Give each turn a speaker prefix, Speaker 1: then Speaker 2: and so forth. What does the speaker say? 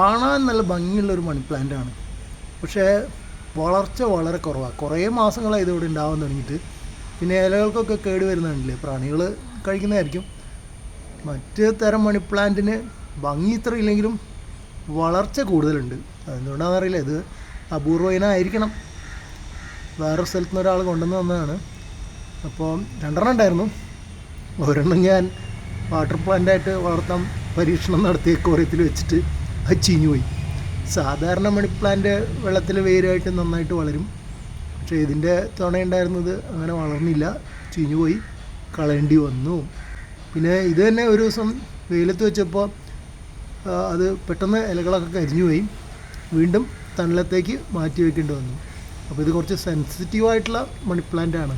Speaker 1: കാണാൻ നല്ല ഭംഗിയുള്ളൊരു മണി പ്ലാന്റ് ആണ്. പക്ഷേ വളർച്ച വളരെ കുറവാണ് കുറേ മാസങ്ങളായി ഇതിവിടെ ഉണ്ടാവാൻ തുടങ്ങിയിട്ട്. പിന്നെ ഇലകൾക്കൊക്കെ കേട് വരുന്നുണ്ടല്ലേ? പ്രാണികൾ കഴിക്കുന്നതായിരിക്കും. മറ്റ് തരം മണി പ്ലാന്റിന് ഭംഗി ഇത്ര ഇല്ലെങ്കിലും വളർച്ച കൂടുതലുണ്ട്. അതെന്തുകൊണ്ടാണെന്ന് അറിയില്ല. ഇത് അപൂർവ ആയിരിക്കണം. വേറെ സ്ഥലത്ത് നിന്ന് ഒരാൾ കൊണ്ടുവന്ന് വന്നതാണ് അപ്പോൾ രണ്ടെണ്ണം ഉണ്ടായിരുന്നു. ഒരെണ്ണം ഞാൻ വാട്ടർ പ്ലാന്റായിട്ട് വളർത്താൻ പരീക്ഷണം നടത്തിയ കോറിയത്തിൽ വെച്ചിട്ട് അത് ചീഞ്ഞു പോയി സാധാരണ മണി പ്ലാന്റ് വെള്ളത്തിൽ വേരുമായിട്ട് നന്നായിട്ട് വളരും. പക്ഷേ ഇതിന്റെ തുണയുണ്ടായിരുന്നത് അങ്ങനെ വളർന്നില്ല. ചീഞ്ഞു പോയി കളയേണ്ടി വന്നു. പിന്നെ ഇത് തന്നെ ഒരു ദിവസം വെയിലത്ത് വെച്ചപ്പോൾ അത് പെട്ടെന്ന് ഇലകളൊക്കെ കരിഞ്ഞു പോയി വീണ്ടും തണലത്തേക്ക് മാറ്റി വെക്കേണ്ടി വന്നു. അപ്പോൾ ഇത് കുറച്ച് സെൻസിറ്റീവായിട്ടുള്ള മണി ആണ്.